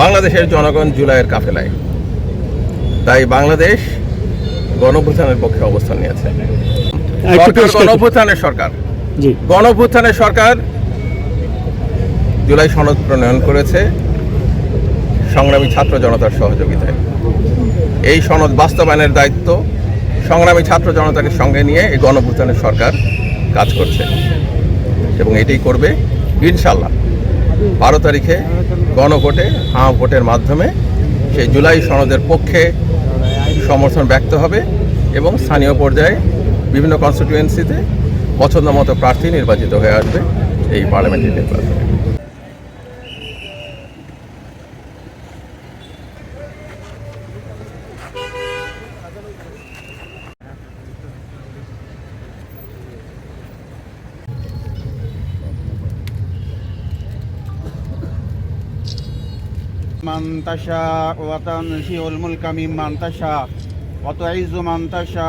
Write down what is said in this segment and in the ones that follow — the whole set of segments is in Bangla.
বাংলাদেশের জনগণ জুলাইয়ের কাফেলায়। তাই বাংলাদেশ গণভূতানের পক্ষে অবস্থান নিয়েছে। একটু সরকার। গণভূতানের সরকার। জুলাই সনদ প্রণয়ন করেছে সংগ্রামী ছাত্র জনতার সহযোগিতায়। এই সনদ বাস্তবায়নের দায়িত্ব সংগ্রামী ছাত্র জনতাকে সঙ্গে নিয়ে এই গণভূতানের সরকার কাজ করছে এবং এটাই করবে ইনশাল্লাহ বারো তারিখে গণভোটে, হাঁ ভোটের মাধ্যমে সেই জুলাই সনদের পক্ষে সমর্থন ব্যক্ত হবে এবং স্থানীয় পর্যায়ে বিভিন্ন কনস্টিটিউয়েন্সিতে পছন্দ মতো প্রার্থী নির্বাচিত হয়ে আসবে এই পার্লামেন্টারি নির্বাচনে। মান্তাসা ওয়াতান শিউল মুলকামি মান্তাসা অতইজু মান্তাসা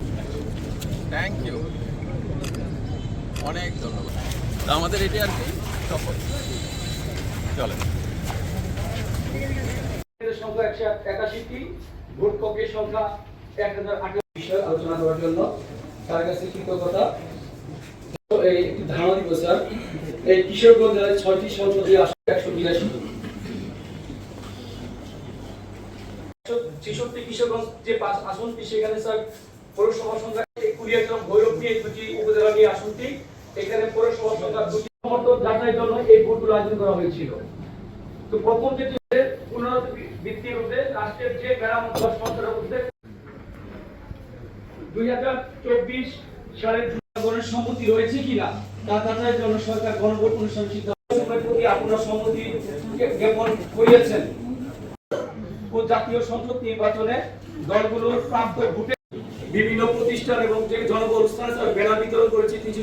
থ্যাংক ইউ অনেক ধন্যবাদ। আমাদের এটি আর কি? সফল চলে সংখ্যা একশো একাশিটি ভোট কপির সংখ্যা এক হাজার বিষয়ে আলোচনা করার জন্য তার কাছে কৃতজ্ঞতা। এই ধারণা দিব স্যার এই কিশোরগঞ্জ জেলায় ছয়টি সংসদীয় আসন একশো বিরাশি ছেষট্টি কিশোরগঞ্জ যে পাঁচ আসনটি সেখানে স্যার, পৌরসভা সংখ্যা কুড়িয়াগ্রাম ভৈরব নিয়ে দুটি উপজেলা নিয়ে আসনটি। এখানে পৌরসভা সংখ্যা দুটি সমর্থন যাচাইয়ের জন্য এই ভোটগুলো আয়োজন করা হয়েছিল। তো প্রথম যেটি রাষ্ট্রের যে মেরামত মধ্যে দুই হাজার চব্বিশ সালের জনগণের সম্মতি রয়েছে কিনা তা যাচাইয়ের জন্য সরকার গণভোট অনুষ্ঠান সিদ্ধান্তের প্রতি আপনার সম্মতি জ্ঞাপন জাতীয় সংসদ নির্বাচনে দলগুলোর প্রাপ্ত ভোটে বিভিন্ন প্রতিষ্ঠান এবং যে জনবল স্থানে বেলা বিতরণ করেছে, কিছু